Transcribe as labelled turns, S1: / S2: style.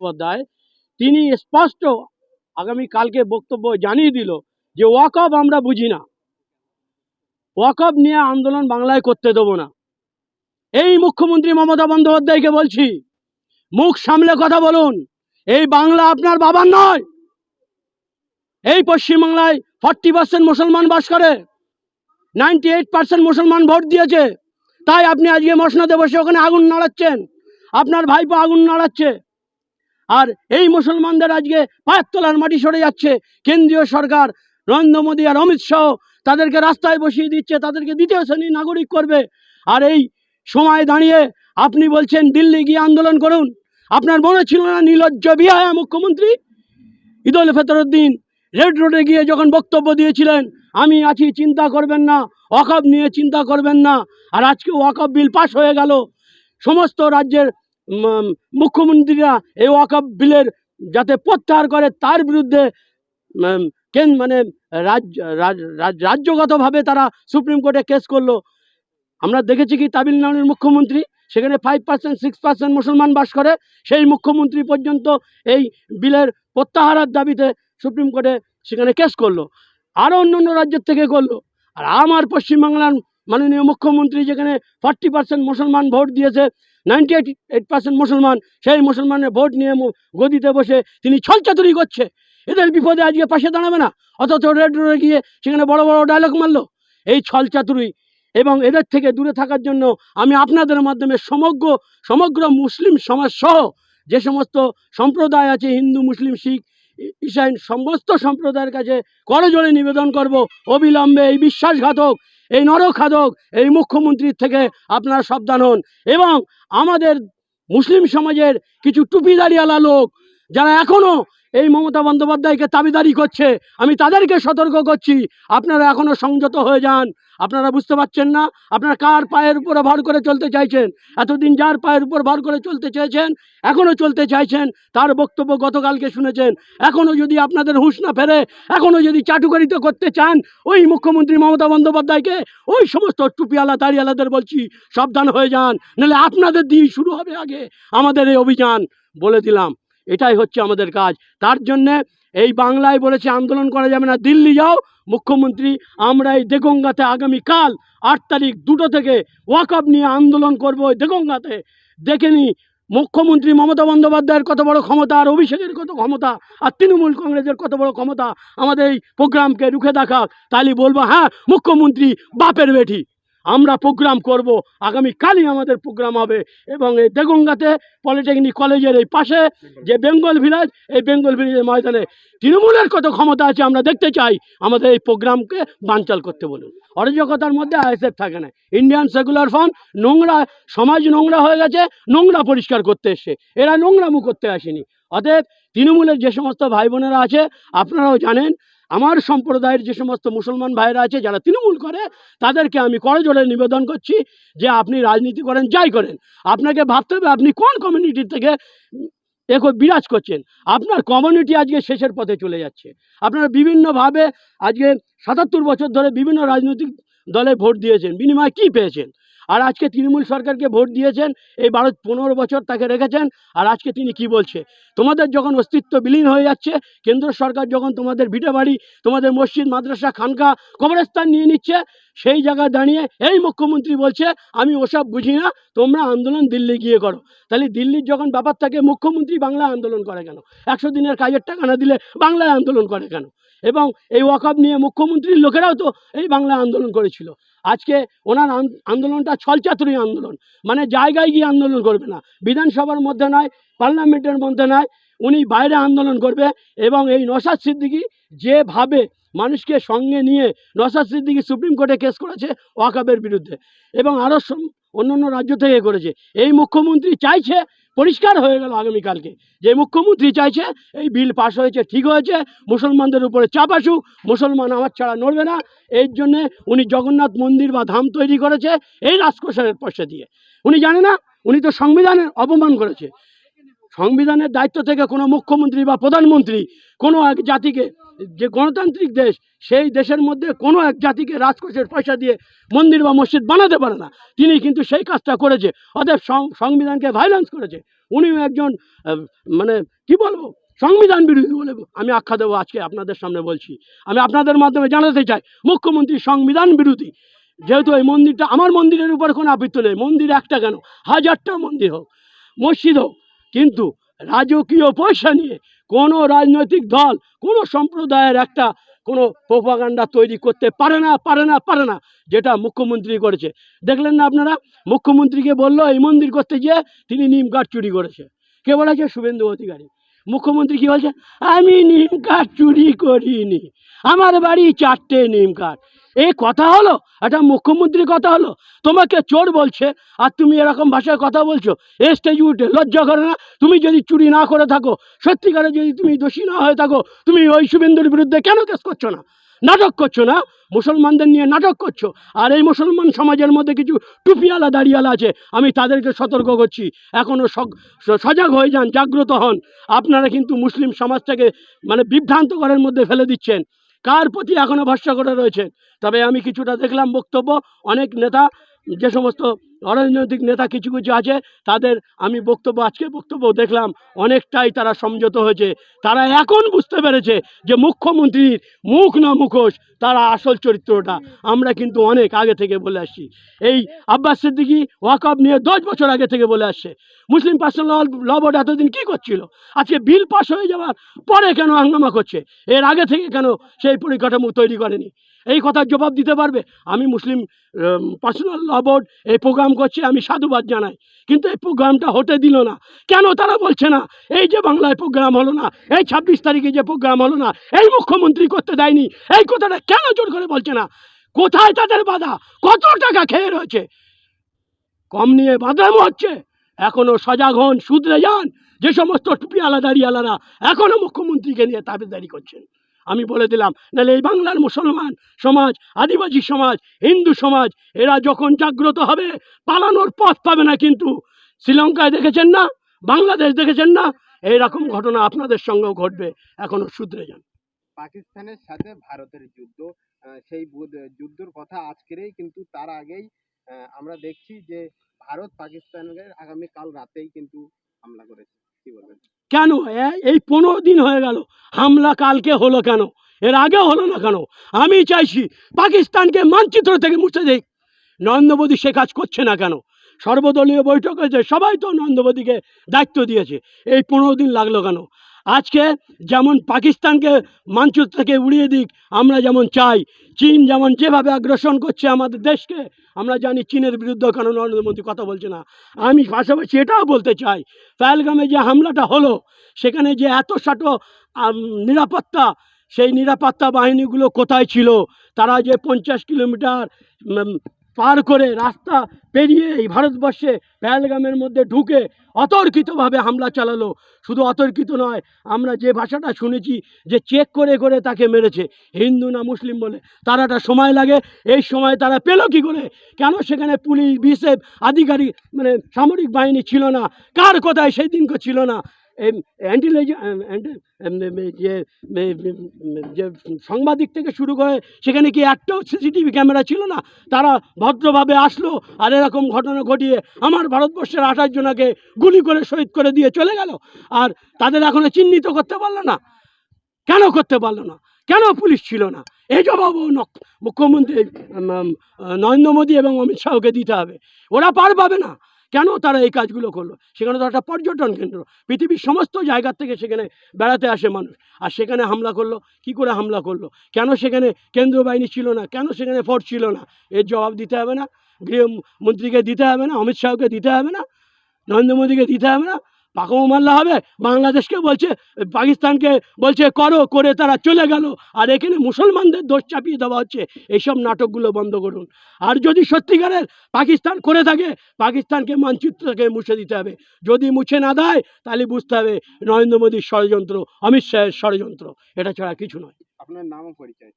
S1: বন্দ্যোপাধ্যায়, তিনি স্পষ্ট আগামী কালকে বক্তব্য জানিয়ে দিল যে ওয়াকফ আমরা বুঝি না। ওয়াকফ নিয়ে আন্দোলন বাংলায় করতে দেবো না। এই মুখ্যমন্ত্রী মমতা বন্দ্যোপাধ্যায়কে বলছি, মুখ সামলে কথা বলুন, এই বাংলা আপনার বাবার নয়। এই পশ্চিমবাংলায় ফর্টি পার্সেন্ট মুসলমান বাস করে, নাইনটি এইট পার্সেন্ট মুসলমান ভোট দিয়েছে। তাই আপনি আজকে মসনদে বসে ওখানে আগুন নাড়াচ্ছেন। আপনার ভাইপো আগুন নাড়াচ্ছে। আর এই মুসলমানদের আজকে পায়ের তলার মাটি সরে যাচ্ছে। কেন্দ্রীয় সরকার, নরেন্দ্র মোদী আর অমিত শাহ তাদেরকে রাস্তায় বসিয়ে দিচ্ছে, তাদেরকে দ্বিতীয় শ্রেণি নাগরিক করবে। আর এই সময় দাঁড়িয়ে আপনি বলছেন দিল্লি গিয়ে আন্দোলন করুন। আপনার মনে ছিল না নির্লজ্জ বিহায়া মুখ্যমন্ত্রী? ঈদুল ফেতরের দিন রেড রোডে গিয়ে যখন বক্তব্য দিয়েছিলেন, আমি আছি, চিন্তা করবেন না, ওয়াকফ নিয়ে চিন্তা করবেন না। আর আজকে ওয়াকফ বিল পাশ হয়ে গেল। সমস্ত রাজ্যের মুখ্যমন্ত্রীরা এই ওয়াকফ বিলের যাতে প্রত্যাহার করে, তার বিরুদ্ধে কেন মানে রাজ্য, রাজ- রাজ- রাজ্যগতভাবে তারা সুপ্রিম কোর্টে কেস করল। আমরা দেখেছি কি তামিলনাড়ুর মুখ্যমন্ত্রী, সেখানে ফাইভ পার্সেন্ট সিক্স পার্সেন্ট মুসলমান বাস করে, সেই মুখ্যমন্ত্রী পর্যন্ত এই বিলের প্রত্যাহারের দাবিতে সুপ্রিম কোর্টে সেখানে কেস করল। আরও অন্য অন্য রাজ্যের থেকে করল। আর আমার পশ্চিমবাংলার মাননীয় মুখ্যমন্ত্রী যেখানে ফর্টি পার্সেন্ট মুসলমান ভোট দিয়েছে নাইনটি এইট এইট পার্সেন্ট মুসলমান, সেই মুসলমানের ভোট নিয়ে গদিতে বসে তিনি ছলচাতুরি করছে। এদের বিপদে আজকে পাশে দাঁড়াবে না, অথচ রেড রোডে গিয়ে সেখানে বড় বড় ডায়লগ মারলো। এই ছলচাতুরি এবং এদের থেকে দূরে থাকার জন্য আমি আপনাদের মাধ্যমে সমগ্র সমগ্র মুসলিম সমাজ সহ যে সমস্ত সম্প্রদায় আছে, হিন্দু, মুসলিম, শিখ, ই- ঈশাইন, সমস্ত সম্প্রদায়ের কাছে করজোড়ে নিবেদন করব। অবিলম্বে এই বিশ্বাসঘাতক এই নরখাদক, এই মুখ্যমন্ত্রীর থেকে আপনারা সাবধান হন। এবং আমাদের মুসলিম সমাজের কিছু টুপিদারিওয়ালা লোক, যারা এখনও এই মমতা বন্দ্যোপাধ্যায়কে তাবিদারি করছে। আমি তাদেরকে সতর্ক করছি। আপনারা এখনও সংযত হয়ে যান। আপনারা বুঝতে পারছেন না? আপনারা কার পায়ের উপরে ভর করে চলতে চাইছেন? এতদিন যার পায়ের উপর ভর করে চলতে চেয়েছেন এখনও চলতে চাইছেন, তার বক্তব্য গতকালকে শুনেছেন। এখনও যদি আপনাদের হুঁশ না ফেরে এখনও যদি চাটুকারিতা করতে চান, ওই মুখ্যমন্ত্রী মমতা বন্দ্যোপাধ্যায়কে, ওই সমস্ত টুপিওয়ালা দাড়িওয়ালাদের বলছি, সাবধান হয়ে যান। নাহলে আপনাদের দিয়েই শুরু হবে আগে আমাদের এই অভিযান, বলে দিলাম। এটাই হচ্ছে আমাদের কাজ। তার জন্যে এই বাংলায় বলেছে, আন্দোলন করা যাবে না, দিল্লি যাও। মুখ্যমন্ত্রী, আমরা এই দেগঙ্গাতে আগামীকাল আট তারিখ দুটো থেকে ওয়াকআপ নিয়ে আন্দোলন করব ওই দেগঙ্গাতে। দেখে নি, মুখ্যমন্ত্রী মমতা বন্দ্যোপাধ্যায়ের কত বড় ক্ষমতা আর অভিষেকের কত ক্ষমতা আর তৃণমূল কংগ্রেসের কত বড় ক্ষমতা। আমাদের এই প্রোগ্রামকে রুখে দেখা তাহলে বলব হ্যাঁ মুখ্যমন্ত্রী বাপের বেটি। আমরা প্রোগ্রাম করব। আগামী কালই আমাদের প্রোগ্রাম হবে। এবং এই দেগঙ্গাতে পলিটেকনিক কলেজের এই পাশে যে বেঙ্গল ভিলেজ এই বেঙ্গল ভিলেজের ময়দানে তৃণমূলের কত ক্ষমতা আছে আমরা দেখতে চাই। আমাদের এই প্রোগ্রামকে বানচাল করতে বলুন। অরাজকতার মধ্যে আইএসএফ থাকে না। ইন্ডিয়ান সেকুলার ফ্রন্ট নোংরা, সমাজ নোংরা হয়ে গেছে, নোংরা পরিষ্কার করতে এসছে। এরা নোংরামু করতে আসেনি। অতএব তৃণমূলের যে সমস্ত ভাই বোনেরা আছে, আপনারাও জানেন, আমার সম্প্রদায়ের যে সমস্ত মুসলমান ভাইয়েরা আছে, যারা তৃণমূল করে, তাদেরকে আমি করজোড়ে নিবেদন করছি যে আপনি রাজনীতি করেন, যাই করেন। আপনাকে ভাবতে হবে আপনি কোন কমিউনিটির থেকে এখন বিরাজ করছেন। আপনার কমিউনিটি আজকে শেষের পথে চলে যাচ্ছে। আপনারা বিভিন্নভাবে আজকে সাতাত্তর বছর ধরে বিভিন্ন রাজনৈতিক দলে ভোট দিয়েছেন। বিনিময়ে কী পেয়েছেন? আর আজকে তৃণমূল সরকারকে ভোট দিয়েছেন, এই বারো, পনেরো বছর তাকে রেখেছেন, আর আজকে তিনি কি বলছে? তোমাদের যখন অস্তিত্ব বিলীন হয়ে যাচ্ছে, কেন্দ্র সরকার যখন তোমাদের ভিটে বাড়ি তোমাদের মসজিদ, মাদ্রাসা, খানকা, কবরস্থান নিয়ে নিচ্ছে, সেই জায়গায় দাঁড়িয়ে এই মুখ্যমন্ত্রী বলছে, আমি ওসব বুঝি না, তোমরা আন্দোলন দিল্লি গিয়ে করো। তাহলে দিল্লির যখন ব্যাপার থাকে মুখ্যমন্ত্রী বাংলায় আন্দোলন করে কেন? একশো দিনের কাজের টাকা না দিলে বাংলায় আন্দোলন করে কেন? এবং এই ওয়াকআপ নিয়ে মুখ্যমন্ত্রীর লোকেরাও তো এই বাংলা আন্দোলন করেছিল। আজকে ওনার আন্দোলনটা ছলচাতুরি আন্দোলন। মানে জায়গায় গিয়ে আন্দোলন করবে না। বিধানসভার মধ্যে নয়, পার্লামেন্টের মধ্যে নয়, উনি বাইরে আন্দোলন করবে এবং এই নসাদ সিদ্দিকি যেভাবে মানুষকে সঙ্গে নিয়ে নসাদ সিদ্দিকি সুপ্রিম কোর্টে কেস করেছে ওয়াকাবের বিরুদ্ধে। এবং আরও অন্য অন্য রাজ্য থেকে করেছে। এই মুখ্যমন্ত্রী চাইছে পরিষ্কার হয়ে গেল আগামীকালকে। যে মুখ্যমন্ত্রী চাইছে এই বিল পাস হয়েছে, ঠিক হয়েছে, মুসলমানদের উপরে চাপ আসুক, মুসলমান আমার ছাড়া নড়বে না। এর জন্যে উনি জগন্নাথ মন্দির বা ধাম তৈরি করেছে এই রাজকোষের পয়সা দিয়ে। উনি জানে না, উনি তো সংবিধানের অপমান করেছে। সংবিধানের দায়িত্ব থেকে কোনো মুখ্যমন্ত্রী বা প্রধানমন্ত্রী কোনো এক জাতিকে যে গণতান্ত্রিক দেশ, সেই দেশের মধ্যে কোনো এক জাতিকে রাজকোষের পয়সা দিয়ে মন্দির বা মসজিদ বানাতে পারে না। তিনি কিন্তু সেই কাজটা করেছে, অতএব সংবিধানকে ভাইলেন্স করেছে। উনিও একজন মানে কি বলব, সংবিধান বিরোধী বলে আমি আখ্যা দেবো আজকে আপনাদের সামনে বলছি। আমি আপনাদের মাধ্যমে জানাতে চাই, মুখ্যমন্ত্রী সংবিধান বিরোধী। যেহেতু এই মন্দিরটা, আমার মন্দিরের উপর কোনো আপত্তি নেই, মন্দির একটা কেন? হাজারটা মন্দির হোক, মসজিদ হোক, কিন্তু রাজকীয় পয়সা নিয়ে কোনো রাজনৈতিক দল, কোনো সম্প্রদায়ের একটা কোনো প্রোপাগান্ডা তৈরি করতে পারে না পারে না পারে না, যেটা মুখ্যমন্ত্রী করেছে। দেখলেন না আপনারা? মুখ্যমন্ত্রীকে বলল, এই মন্দির করতে গিয়ে তিনি নিম কাঠ চুরি করেছে। কে বলেছে? শুভেন্দু অধিকারী। মুখ্যমন্ত্রী কি বলছে? আমি নিম কাঠ চুরি করিনি। আমার বাড়ি চারটে নিম কাঠ। এই কথা হলো? একটা মুখ্যমন্ত্রীর কথা হলো? তোমাকে চোর বলছে আর তুমি এরকম ভাষায় কথা বলছো। এ স্টেজ উঠে লজ্জা করে না? তুমি যদি চুরি না করে থাকো, সত্যিকারে যদি তুমি দোষী না হয়ে থাকো, তুমি ওই শুভেন্দুর বিরুদ্ধে কেন কেস করছ না? নাটক করছ না? মুসলমানদের নিয়ে নাটক করছ? আর এই মুসলমান সমাজের মধ্যে কিছু টুপিওয়ালা দাড়িওয়ালা আছে, আমি তাদেরকে সতর্ক করছি। এখনও সজাগ হয়ে যান, জাগ্রত হন। আপনারা কিন্তু মুসলিম সমাজটাকে মানে বিভ্রান্ত করার মধ্যে ফেলে দিচ্ছেন। কার প্রতি এখনও ভরসা করে রয়েছেন? তবে আমি কিছুটা দেখলাম বক্তব্য। অনেক নেতা, যে সমস্ত অরাজনৈতিক নেতা কিছু কিছু আছে, তাদের আমি বক্তব্য আজকে বক্তব্য দেখলাম, অনেকটাই তারা সমঝোত হয়েছে। তারা এখন বুঝতে পেরেছে যে মুখ্যমন্ত্রীর মুখ না মুখোশ তারা আসল চরিত্রটা। আমরা কিন্তু অনেক আগে থেকে বলে আসছি। এই আব্বাস সিদ্দিকি ওয়াকআপ নিয়ে দশ বছর আগে থেকে বলে আসছে, মুসলিম পার্সোনাল ল বোর্ড এতদিন কী করছিল? আজকে বিল পাস হয়ে যাওয়ার পরে কেন হাঙ্গামা করছে? এর আগে থেকে কেন সেই পরিকাঠামো তৈরি করেনি? এই কথার জবাব দিতে পারবে? আমি মুসলিম পার্সোনাল ল বোর্ড এই প্রোগ্রাম করছে, আমি সাধুবাদ জানাই। কিন্তু এই প্রোগ্রামটা হতে দিল না। কেন তারা বলছে না, এই যে বাংলায় প্রোগ্রাম হলো না, এই ছাব্বিশ তারিখে যে প্রোগ্রাম হলো না, এই মুখ্যমন্ত্রী করতে দেয়নি, এই কথাটা কেন জোর করে বলছে না? কোথায় তাদের বাধা? কত টাকা খেয়ে রয়েছে? কম নিয়ে বাদামও হচ্ছে। এখনও সজাগ হন, শুধরে যান। যে সমস্ত টুপিওয়ালা দাঁড়িয়ালারা এখনও মুখ্যমন্ত্রীকে নিয়ে তাবেদারি করছেন। আমি বলে দিলাম, নাহলে এই বাংলার মুসলমান সমাজ, আদিবাসী সমাজ, হিন্দু সমাজ, এরা যখন জাগ্রত হবে, পালানোর পথ পাবে না কিন্তু। শ্রীলঙ্কায় দেখেছেন না? বাংলাদেশ দেখেছেন না? এইরকম ঘটনা আপনাদের সঙ্গেও ঘটবে এখনও শুধরে যান।
S2: পাকিস্তানের সাথে ভারতের যুদ্ধ সেই যুদ্ধর কথা আজকেরই কিন্তু তার আগেই আমরা দেখছি যে ভারত পাকিস্তানের আগামী কাল রাতেই কিন্তু হামলা করেছে।
S1: কেন? এই পনেরো দিন হয়ে গেল। হামলা কালকে হলো কেন? এর আগে হলো না কেন? আমি চাইছি পাকিস্তানকে মানচিত্র থেকে মুছে দিক। নরেন্দ্র মোদী সে কাজ করছে না কেন? সর্বদলীয় বৈঠক হয়েছে, সবাই তো নরেন্দ্র মোদীকে দায়িত্ব দিয়েছে। এই পনেরো দিন লাগল কেন? আজকে যেমন পাকিস্তানকে মানচিত্র থেকে উড়িয়ে দিক, আমরা যেমন চাই চীন যেমন যেভাবে আগ্রাসন করছে আমাদের দেশকে, আমরা জানি চীনের বিরুদ্ধে কেন নরেন্দ্র মোদী কথা বলছে না। আমি পাশাপাশি এটাও বলতে চাই, পহলগামে যে হামলাটা হলো, সেখানে যে এত সাটো নিরাপত্তা, সেই নিরাপত্তা বাহিনীগুলো কোথায় ছিল? তারা যে পঞ্চাশ কিলোমিটার পার করে রাস্তা পেরিয়ে এই ভারতবর্ষে পহলগামের মধ্যে ঢুকে অতর্কিতভাবে হামলা চালালো। শুধু অতর্কিত নয়, আমরা যে ভাষাটা শুনেছি যে চেক করে করে তাকে মেরেছে, হিন্দু না মুসলিম বলে। তারাটা সময় লাগে, এই সময় তারা পেল কি করে? কেন সেখানে পুলিশ বিএসএফ আধিকারিক মানে সামরিক বাহিনী ছিল না? কার কোথায় সেই দিনকে ছিল না? অ্যান্টিলেজ যে যে সাংবাদিক থেকে শুরু করে সেখানে কি একটাও সিসিটিভি ক্যামেরা ছিল না? তারা ভদ্রভাবে আসলো আর এরকম ঘটনা ঘটিয়ে আমার ভারতবর্ষের আঠাশ জনাকে গুলি করে শহীদ করে দিয়ে চলে গেল। আর তাদের এখনও চিহ্নিত করতে পারল না। কেন করতে পারল না? কেন পুলিশ ছিল না? এই জবাবও নক- মুখ্যমন্ত্রী নরেন্দ্র মোদী এবং অমিত শাহকে দিতে হবে। ওরা পার পাবে না। কেন তারা এই কাজগুলো করল? সেখানে তো একটা পর্যটন কেন্দ্র। পৃথিবীর সমস্ত জায়গার থেকে সেখানে বেড়াতে আসে মানুষ। আর সেখানে হামলা করল? কি করে হামলা করল? কেন সেখানে কেন্দ্রীয় বাহিনী ছিল না? কেন সেখানে ফোর্স ছিল না? এর জবাব দিতে হবে না। গৃহমন্ত্রীকে দিতে হবে না? অমিত শাহকে দিতে হবে না? নরেন্দ্র মোদীকে দিতে হবে না? পাকামো মারলে হবে? বাংলাদেশকে বলছে, পাকিস্তানকে বলছে, করো, করে তারা চলে গেল। আর এখানে মুসলমানদের দোষ চাপিয়ে দেওয়া হচ্ছে। এইসব নাটকগুলো বন্ধ করুন। আর যদি সত্যিকারের পাকিস্তান করে থাকে, পাকিস্তানকে মানচিত্র থেকে মুছে দিতে হবে। যদি মুছে না দেয়, তাহলে বুঝতে হবে নরেন্দ্র মোদীর ষড়যন্ত্র, অমিত শাহের ষড়যন্ত্র। এটা ছাড়া কিছু নয়।
S2: আপনার নামও পরিচয়।